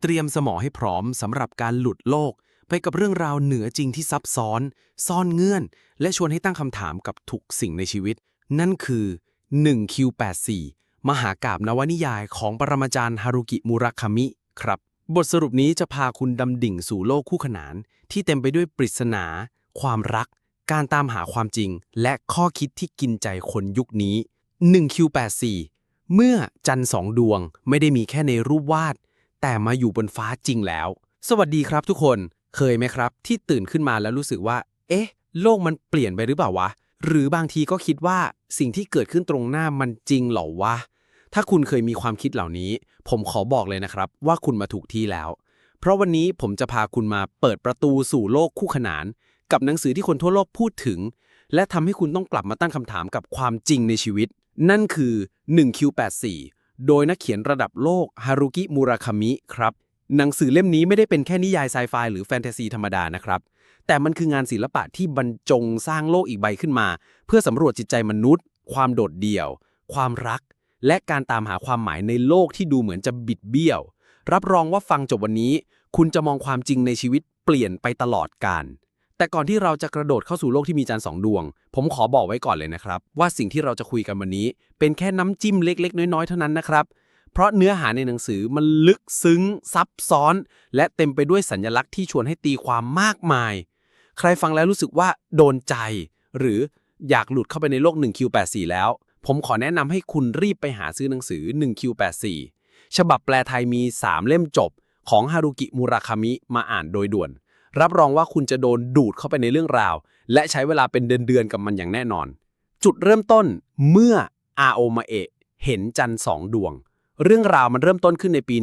เตรียมสมองให้พร้อมสำหรับการหลุดโลก ไปกับเรื่องราวเหนือจริงที่ซับซ้อน ซ่อนเงื่อน และชวนให้ตั้งคำถามกับทุกสิ่งในชีวิต นั่นคือ 1Q84 มหากาบนวนิยายของปรมาจารย์ฮารุกิมุราคามิครับ บทสรุปนี้จะพาคุณดำดิ่งสู่โลกคู่ขนาน ที่เต็มไปด้วยปริศนา ความรัก การตามหาความจริง และข้อคิดที่กินใจคนยุคนี้ 1Q84 เมื่อจันทร์สองดวงไม่ได้มีแค่ในรูปวาด แต่มาอยู่บนฟ้าจริงแล้ว สวัสดีครับทุกคน เคยไหมครับ ที่ตื่นขึ้นมาแล้วรู้สึกว่า เอ๊ะ โลกมันเปลี่ยนไปหรือเปล่าวะ หรือบางทีก็คิดว่าสิ่งที่เกิดขึ้นตรงหน้ามันจริงเหรอวะ ถ้าคุณเคยมีความคิดเหล่านี้ ผมขอบอกเลยนะครับ ว่าคุณมาถูกที่แล้ว เพราะวันนี้ผมจะพาคุณมาเปิดประตูสู่โลกคู่ขนาน กับหนังสือที่คนทั่วโลกพูดถึง และทำให้คุณต้องกลับมาตั้งคำถามกับความจริงในชีวิต นั่นคือ 1Q84 โดยนักเขียนระดับโลกฮารุกิมูราคามิครับหนังสือเล่มนี้ไม่ได้เป็นแค่นิยายไซไฟหรือแฟนตาซีธรรมดานะครับ แต่มันคืองานศิลปะที่บรรจงสร้างโลกอีกใบขึ้นมา เพื่อสำรวจจิตใจมนุษย์ ความโดดเดี่ยว ความรัก และการตามหาความหมายในโลกที่ดูเหมือนจะบิดเบี้ยว รับรองว่าฟังจบวันนี้ คุณจะมองความจริงในชีวิตเปลี่ยนไปตลอดกาล แต่ก่อนที่เราจะกระโดดเข้าสู่โลกที่มีจันสองดวง ผมขอบอกไว้ก่อนเลยนะครับ ว่าสิ่งที่เราจะคุยกันวันนี้ เป็นแค่น้ำจิ้มเล็ก ๆ น้อย ๆ เท่านั้นนะครับ เพราะเนื้อหาในหนังสือมันลึกซึ้ง ซับซ้อน และเต็มไปด้วยสัญลักษณ์ที่ชวนให้ตีความมากมาย ใครฟังแล้วรู้สึกว่าโดนใจ หรืออยากหลุดเข้าไปในโลก 1Q84 แล้ว ผมขอแนะนำให้คุณรีบไปหาซื้อหนังสือ 1Q84 ฉบับแปลไทยมี 3 เล่มจบ ของฮารุกิมุราคามิมาอ่านโดยด่วน รับรองว่าคุณจะโดนดูดเข้าไปในเรื่องราว และใช้เวลาเป็นเดือนๆกับมันอย่างแน่นอน จุดเริ่มต้นเมื่ออาโอมาเอะเห็นจันทร์สองดวง เรื่องราวมันเริ่มต้นขึ้นในปี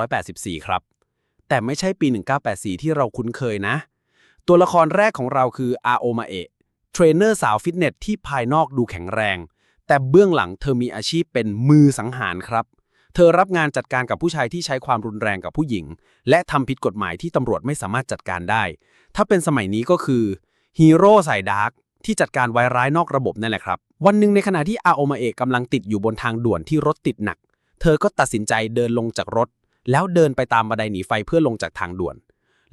1984 ครับ แต่ไม่ใช่ปี 1984 ที่เราคุ้นเคยนะ ตัวละครแรกของเราคืออาโอมาเอะเทรนเนอร์สาวฟิตเนสที่ภายนอกดูแข็งแรง แต่เบื้องหลังเธอมีอาชีพเป็นมือสังหารครับ เธอรับงานจัดการกับผู้ชายที่ใช้ความรุนแรงกับผู้หญิง และทำผิดกฎหมายที่ตำรวจไม่สามารถจัดการได้ ถ้าเป็นสมัยนี้ก็คือฮีโร่สายดาร์กที่จัดการไวร้ายนอกระบบนั่นแหละครับ วันหนึ่งในขณะที่อาโอมาเอะกำลังติดอยู่บนทางด่วนที่รถติดหนัก เธอก็ตัดสินใจเดินลงจากรถ แล้วเดินไปตามบันไดหนีไฟเพื่อลงจากทางด่วน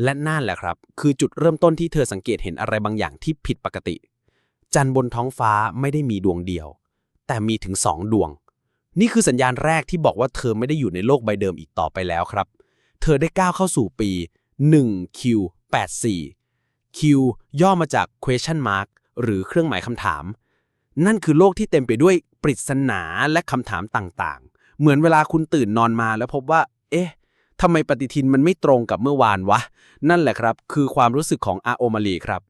และนั่นแหละครับ คือจุดเริ่มต้นที่เธอสังเกตเห็นอะไรบางอย่างที่ผิดปกติ จันทร์บนท้องฟ้าไม่ได้มีดวงเดียว แต่มีถึงสองดวง นี่คือสัญญาณแรกที่บอกว่าเธอไม่ได้อยู่ในโลกใบเดิมอีกต่อไปแล้วครับ เธอได้ก้าวเข้าสู่ปี 1Q84 Q ย่อมาจาก question mark หรือเครื่องหมายคำถาม นั่นคือโลกที่เต็มไปด้วยปริศนาและคำถามต่างๆ เหมือนเวลาคุณตื่นนอนมาแล้วพบว่า เอ๊ะทำไมปฏิทินมันไม่ตรงกับเมื่อวานวะ นั่นแหละครับ คือความรู้สึกของอาโอมารีครับ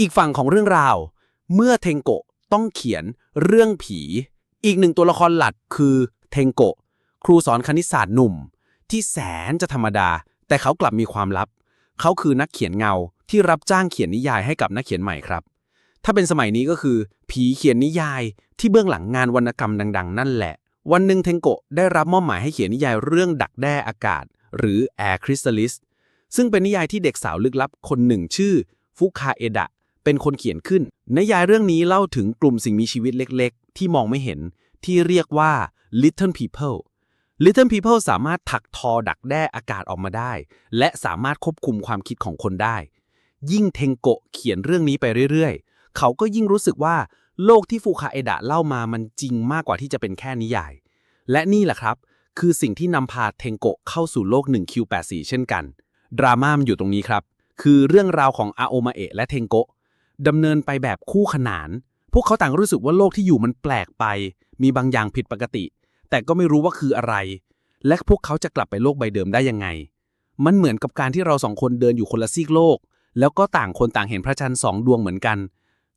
อีกฝั่งของเรื่องราว เมื่อเทงโกะต้องเขียนเรื่องผี อีกหนึ่งตัวละครหลักคือเทงโกะครูสอนคณิตศาสตร์หนุ่ม ที่แสนจะธรรมดา แต่เขากลับมีความลับ เขาคือนักเขียนเงาที่รับจ้างเขียนนิยายให้กับนักเขียนใหม่ครับ ถ้าเป็นสมัยนี้ก็คือ ผีเขียนนิยายที่เบื้องหลังงานวรรณกรรมดัง ๆ นั่นแหละ วันหนึ่งเทงโกะได้รับมอบหมายให้เขียนนิยายเรื่องดักแด้อากาศ หรือ Air Chrysalis ซึ่งเป็นนิยายที่เด็กสาวลึกลับคนหนึ่งชื่อฟุคาเอดะ เป็นคนเขียนขึ้นนิยายเรื่องนี้เล่าถึงกลุ่มสิ่งมีชีวิตเล็กๆ ที่มองไม่เห็น ที่เรียกว่า Little People Little People สามารถถักทอดักแด้อากาศออกมาได้ และสามารถควบคุมความคิดของคนได้ ยิ่งเทงโกะเขียนเรื่องนี้ไปเรื่อยๆ เขาก็ยิ่งรู้สึกว่าโลกที่ฟูคาเอดะเล่ามามันจริงมากกว่าที่จะเป็นแค่นิยาย และนี่แหละครับ คือสิ่งที่นำพาเทงโกะเข้าสู่โลก 1Q84 เช่นกัน ดราม่ามันอยู่ตรงนี้ครับ คือเรื่องราวของอาโอมาเอะและเทงโกะ ดำเนินไปแบบคู่ขนาน พวกเขาต่างรู้สึกว่าโลกที่อยู่มันแปลกไป มีบางอย่างผิดปกติ แต่ก็ไม่รู้ว่าคืออะไร และพวกเขาจะกลับไปโลกใบเดิมได้ยังไง มันเหมือนกับการที่เราสองคนเดินอยู่คนละซีกโลก แล้วก็ต่างคนต่างเห็นพระจันทร์สองดวงเหมือนกัน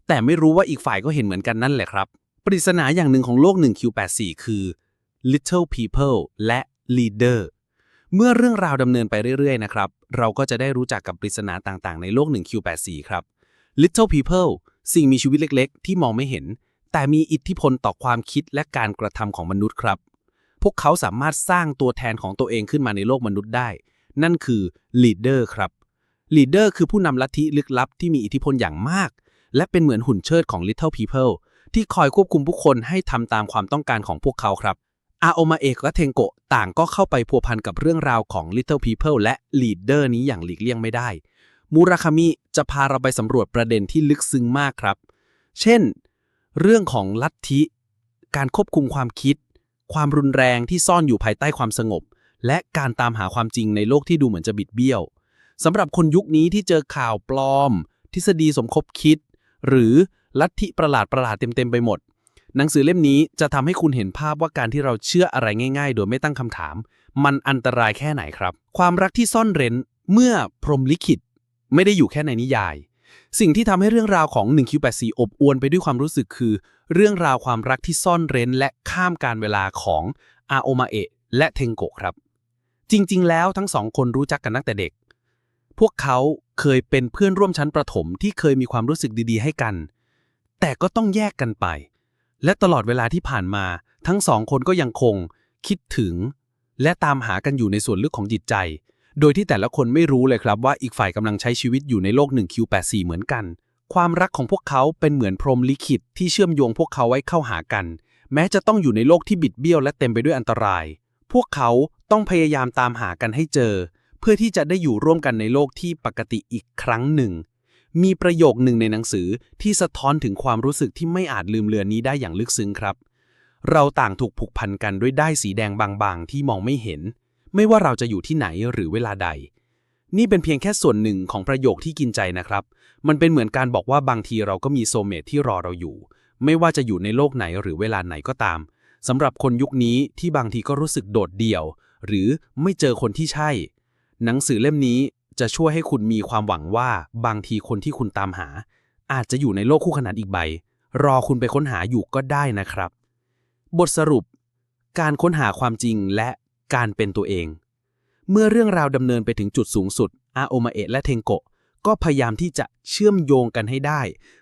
แต่ไม่รู้ว่าอีกฝ่ายก็เห็นเหมือนกันนั่นแหละครับ ปริศนาอย่างหนึ่งของโลก 1Q84 คือ Little People และ Leader เมื่อเรื่องราวดำเนินไปเรื่อยๆนะครับ เราก็จะได้รู้จักกับปริศนาต่างๆ ในโลก 1Q84 ครับ Little People สิ่งมีชีวิตเล็กๆ ที่มองไม่เห็น แต่มีอิทธิพลต่อความคิดและการกระทำของมนุษย์ครับ พวกเขาสามารถสร้างตัวแทนของตัวเองขึ้นมาในโลกมนุษย์ได้ นั่นคือ Leader ครับ Leader คือผู้นำลัทธิลึกลับที่มีอิทธิพลอย่างมาก และเป็นเหมือนหุ่นเชิดของ Little People ที่คอยควบคุมผู้คนให้ทำตามความต้องการของพวกเขาครับอาโอมาเอกและเทงโกะต่างก็เข้าไปพัวพันกับเรื่องราวของ Little People และ Leader นี้อย่างหลีกเลี่ยงไม่ได้ มูราคามิจะพาเราไปสำรวจประเด็นที่ลึกซึ้งมากครับ เช่น เรื่องของลัทธิ การควบคุมความคิด ความรุนแรงที่ซ่อนอยู่ภายใต้ความสงบ และการตามหาความจริงในโลกที่ดูเหมือนจะบิดเบี้ยวสำหรับคนยุคนี้ที่เจอข่าวปลอม ทฤษฎีสมคบคิด หรือลัทธิประหลาดประหลาดเต็มๆไปหมด หนังสือเล่มนี้จะทำให้คุณเห็นภาพว่าการที่เราเชื่ออะไรง่าย ๆ โดยไม่ตั้งคำถาม มันอันตรายแค่ไหนครับ ความรักที่ซ่อนเร้นเมื่อพรหมลิขิต ไม่ได้อยู่แค่ในนิยาย สิ่งที่ทำให้เรื่องราวของ 1Q84 อบอวลไปด้วยความรู้สึกคือ เรื่องราวความรักที่ซ่อนเร้นและข้ามการเวลาของอาโอมาเอะและเทงโกะครับ จริง ๆ แล้วทั้งสองคนรู้จักกันตั้งแต่เด็ก พวกเขาเคยเป็นเพื่อนร่วมชั้นประถมที่เคยมีความรู้สึกดีๆ ให้กัน แต่ก็ต้องแยกกันไป และตลอดเวลาที่ผ่านมา ทั้งสองคนก็ยังคง คิดถึง และตามหากันอยู่ในส่วนลึกของจิตใจ โดยที่แต่ละคนไม่รู้เลยครับว่าอีกฝ่ายกำลังใช้ชีวิตอยู่ในโลก 1Q84 เหมือนกัน ความรักของพวกเขาเป็นเหมือนพรมลิขิตที่เชื่อมโยงพวกเขาไว้เข้าหากัน แม้จะต้องอยู่ในโลกที่บิดเบี้ยวและเต็มไปด้วยอันตราย พวกเขาต้องพยายามตามหากันให้เจอ เพื่อที่จะได้อยู่ร่วมกันในโลกที่ปกติอีกครั้งหนึ่ง มีประโยคหนึ่งในหนังสือที่สะท้อนถึงความรู้สึกที่ไม่อาจลืมเลือนนี้ได้อย่างลึกซึ้งครับ เราต่างถูกผูกพันกันด้วยด้ายสีแดงบางๆ ที่มองไม่เห็น ไม่ว่าเราจะอยู่ที่ไหนหรือเวลาใด นี่เป็นเพียงแค่ส่วนหนึ่งของประโยคที่กินใจนะครับ มันเป็นเหมือนการบอกว่าบางทีเราก็มีโซเมทที่รอเราอยู่ ไม่ว่าจะอยู่ในโลกไหนหรือเวลาไหนก็ตามสำหรับคนยุคนี้ที่บางทีก็รู้สึกโดดเดี่ยว หรือไม่เจอคนที่ใช่ หนังสือเล่มนี้จะช่วยให้คุณมีความหวังว่าบางทีคนที่คุณตามหา อาจจะอยู่ในโลกคู่ขนานอีกใบ รอคุณไปค้นหาอยู่ก็ได้นะครับ บทสรุป การค้นหาความจริงและ การเป็นตัวเอง เมื่อเรื่องราวดำเนินไปถึงจุดสูงสุด อาโอมาเอะและเทงโกะก็พยายามที่จะเชื่อมโยงกันให้ได้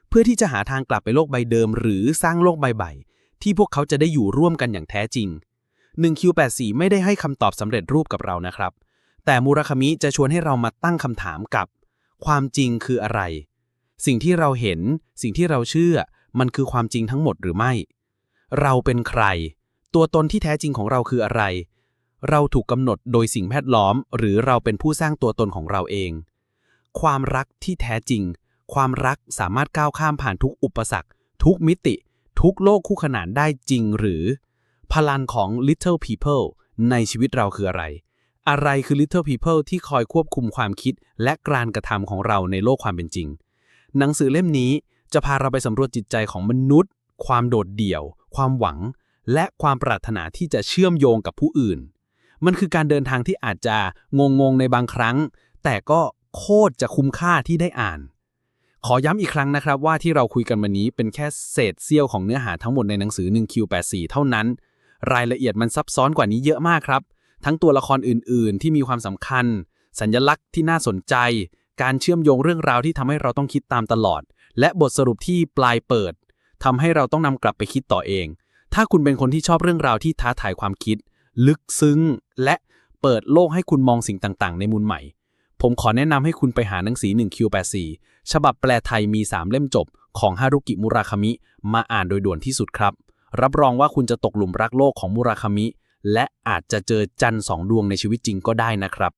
เพื่อที่จะหาทางกลับไปโลกใบเดิม หรือสร้างโลกใบใหม่ที่พวกเขาจะได้อยู่ร่วมกันอย่างแท้จริง 1Q84 ไม่ได้ให้คำตอบสำเร็จรูปกับเรานะครับ แต่มูราคามิจะชวนให้เรามาตั้งคำถามกับ ความจริงคืออะไร สิ่งที่เราเห็น สิ่งที่เราเชื่อ มันคือความจริงทั้งหมดหรือไม่ เราเป็นใคร ตัวตนที่แท้จริงของเราคืออะไร เราถูกกำหนดโดยสิ่งแวดล้อม หรือเราเป็นผู้สร้างตัวตนของเราเอง ความรักที่แท้จริง ความรักสามารถก้าวข้ามผ่านทุกอุปสรรค ทุกมิติ ทุกโลกคู่ขนานได้จริงหรือ พลังของ Little People ในชีวิตเราคืออะไร อะไรคือ Little People ที่คอยควบคุมความคิดและการกระทำของเราในโลกความเป็นจริง หนังสือเล่มนี้จะพาเราไปสำรวจจิตใจของมนุษย์ ความโดดเดี่ยว ความหวัง และความปรารถนาที่จะเชื่อมโยงกับผู้อื่น มันคือการเดินทางที่อาจจะงงๆในบางครั้ง แต่ก็โคตรจะคุ้มค่าที่ได้อ่าน ขอย้ำอีกครั้งนะครับว่าที่เราคุยกันวันนี้เป็นแค่เศษเสี้ยวของเนื้อหาทั้งหมดในหนังสือ 1Q84 เท่านั้น รายละเอียดมันซับซ้อนกว่านี้เยอะมากครับ ทั้งตัวละครอื่น ๆ ที่มีความสำคัญ สัญลักษณ์ที่น่าสนใจ การเชื่อมโยงเรื่องราวที่ทำให้เราต้องคิดตามตลอด และบทสรุปที่ปลายเปิดทำให้เราต้องนำกลับไปคิดต่อเอง ถ้าคุณเป็นคนที่ชอบเรื่องราวที่ท้าทายความคิด ลึกซึ้ง และเปิดโลกให้คุณมองสิ่งต่าง ๆ ในมุมใหม่ ผมขอแนะนำให้คุณไปหาหนังสือ 1Q84 ฉบับแปลไทยมี 3 เล่มจบ ของฮารุกิมุราคามิ มาอ่านโดยด่วนที่สุดครับ รับรองว่าคุณจะตกหลุมรักโลกของมุราคามิ และอาจจะเจอจันทร์สองดวงในชีวิตจริงก็ได้นะครับ